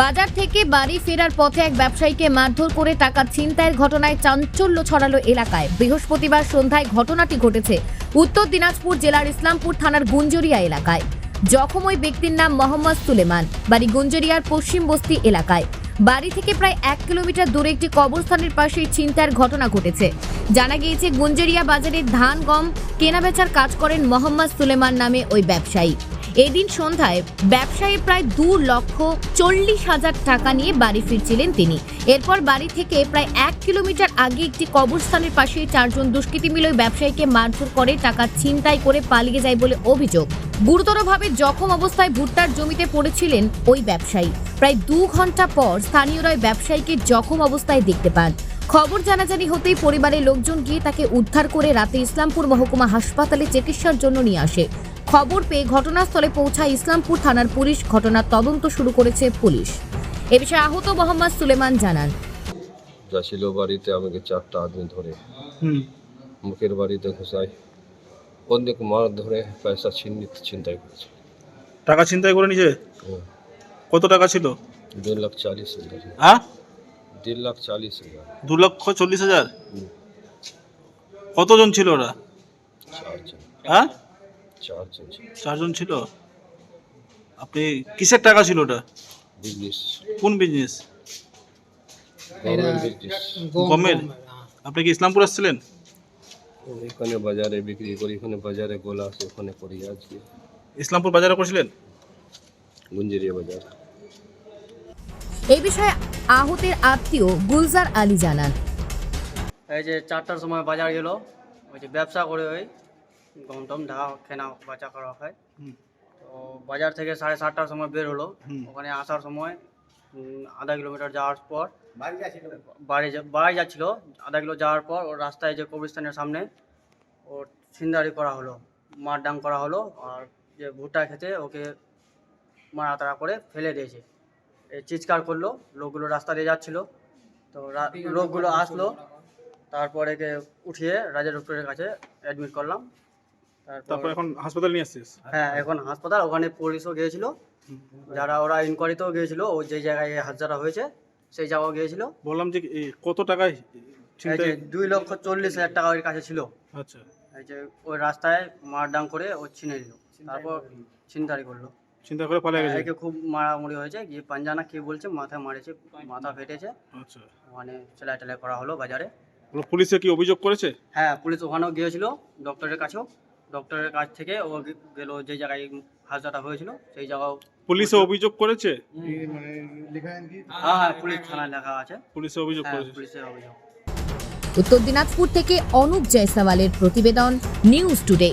বাজার থেকে বাড়ি ফেরার পথে এক ব্যবসায়ীকে মারধর করে টাকা ছিনতাইয়ের ঘটনায় চাঞ্চল্য ছড়ালো এলাকায়। বৃহস্পতিবার সন্ধ্যায় ঘটনাটি ঘটেছে উত্তর দিনাজপুর জেলার ইসলামপুর থানার গুঞ্জরিয়া এলাকায়। জখম ওই ব্যক্তির নাম মোহাম্মদ সুলেমান, বাড়ি গুঞ্জরিয়ার পশ্চিম বস্তি এলাকায়। বাড়ি থেকে প্রায় এক কিলোমিটার দূরে একটি কবরস্থানের পাশে ছিনতাইয়ের ঘটনা ঘটেছে। জানা গিয়েছে, গুঞ্জরিয়া বাজারে ধান গম কেনাবেচার কাজ করেন মোহাম্মদ সুলেমান নামে ওই ব্যবসায়ী। এদিন সন্ধ্যায় ব্যবসায়ী প্রায় দু লক্ষ চল্লিশ হাজার টাকা নিয়ে বাড়ি ফিরছিলেন তিনি। এরপর বাড়ি থেকে প্রায় এক কিলোমিটার আগে একটি কবরস্থানের পাশে চারজন দুষ্কৃতী মিলে ব্যবসায়ীকে মারধর করে টাকা ছিনতাই করে পালিয়ে যায় বলে অভিযোগ। গুরুতরভাবে জখম অবস্থায় ভুট্টার জমিতে পড়েছিলেন ওই ব্যবসায়ী। প্রায় দু ঘণ্টা পর স্থানীয়রা ব্যবসায়ীকে জখম অবস্থায় দেখতে পান। খবর জানাজানি হতেই পরিবারের লোকজন গিয়ে তাকে উদ্ধার করে রাতে ইসলামপুর মহকুমা হাসপাতালে চিকিৎসার জন্য নিয়ে আসে। খবর পেয়ে ঘটনাস্থলে পৌঁছায় ইসলামপুর থানার পুলিশ। ঘটনার তদন্ত শুরু করেছে পুলিশ। এ বিষয়ে আহত মোহাম্মদ সুলেমান জানান। যাচ্ছিল বাড়িতে আমাকে চারটা আদমি ধরে। মুখের বাড়িতে ঘুষায়। অনেক মার ধরে পয়সা ছিনি ছিনতাই করেছে। টাকা ছিনতাই করে হুম। কত টাকা ছিল? দেড় লাখ চালিশ হাজার। হ্যাঁ? দেড় লাখ চালিশ হাজার। দু লক্ষ চল্লিশ হাজার? কতজন ছিল ওরা? চারজন। হ্যাঁ? চারজন চারজন ছিল? আপনি কিসের টাকা ছিল ওটা? বিজনেস কোন বিজনেস বিজনেস গমের? আপনি কি ইসলামপুর আসছিলেন? এখানে বাজারে বিক্রি করি এখানে বাজারে গোলা আছে ওখানে করি আজকে ইসলামপুর বাজারে করছিলেন? গুঞ্জেরিয়া বাজার। এই বিষয়ে আহতের আত্মীয় গুলজার আলী জানান। এই যে চারটার সময় বাজার গেল ওই যে ব্যবসা করে ওই গম টম ঢা কেনা বাচা করা হয়। তো বাজার থেকে সাড়ে সাতটার সময় বের হলো। ওখানে আসার সময় আধা কিলোমিটার যাওয়ার পর বাড়ি বাড়ি যাচ্ছিল। আধা কিলো যাওয়ার পর ওর রাস্তায় যে কবরস্থানের সামনে ওর ছিনদারি করা হলো মারডাং করা হলো আর যে ভুট্টা খেতে ওকে মারাতাড়া করে ফেলে দিয়েছে। এই চিৎকার করল লোকগুলো রাস্তা দিয়ে যাচ্ছিল। তো লোকগুলো আসলো। তারপর একে উঠিয়ে রাজা ডক্টরের কাছে অ্যাডমিট করলাম। তারপর এখন হাসপাতাল নিয়ে আসছিস? হ্যাঁ এখন হাসপাতাল ওখানে পুলিশও গিয়েছিল। যারা ওরা ইনকোয়ারিতেও গিয়েছিল ও যে জায়গায় হাজারা হয়েছে সেই জায়গাও গিয়েছিল। বললাম যে এই কত টাকায় এই যে দুই লক্ষ চল্লিশ হাজার টাকা ওর কাছে ছিল। আচ্ছা। এই যে ওই রাস্তায় মারডাং করে ও ছিনে নিল। তারপর ছিনতারি করল। চিন্তা করে পালিয়ে গেছে? একে খুব মারামারি হয়েছে। গিয়ে পাঞ্জানা কে বলছে মাথায় মারেছে মাথা ফেটেছে। আচ্ছা। ওখানে সেলাই টেলাই করা হলো বাজারে। পুলিশে কি অভিযোগ করেছে? হ্যাঁ পুলিশ ওখানেও গিয়েছিল ডক্টরের কাছেও। ডক্টরের কাছ থেকে ও গেল যে জায়গায় হাজারটা হয়েছিল সেই জায়গাও পুলিশে অভিযোগ করেছে? হ্যাঁ হ্যাঁ পুলিশ থানায় লেখা আছে। পুলিশে অভিযোগ হ্যাঁ করেছে। পুলিশের অভিযোগ। উত্তর দিনাজপুর থেকে অনুপ জয়সওয়ালের প্রতিবেদন নিউজ টুডে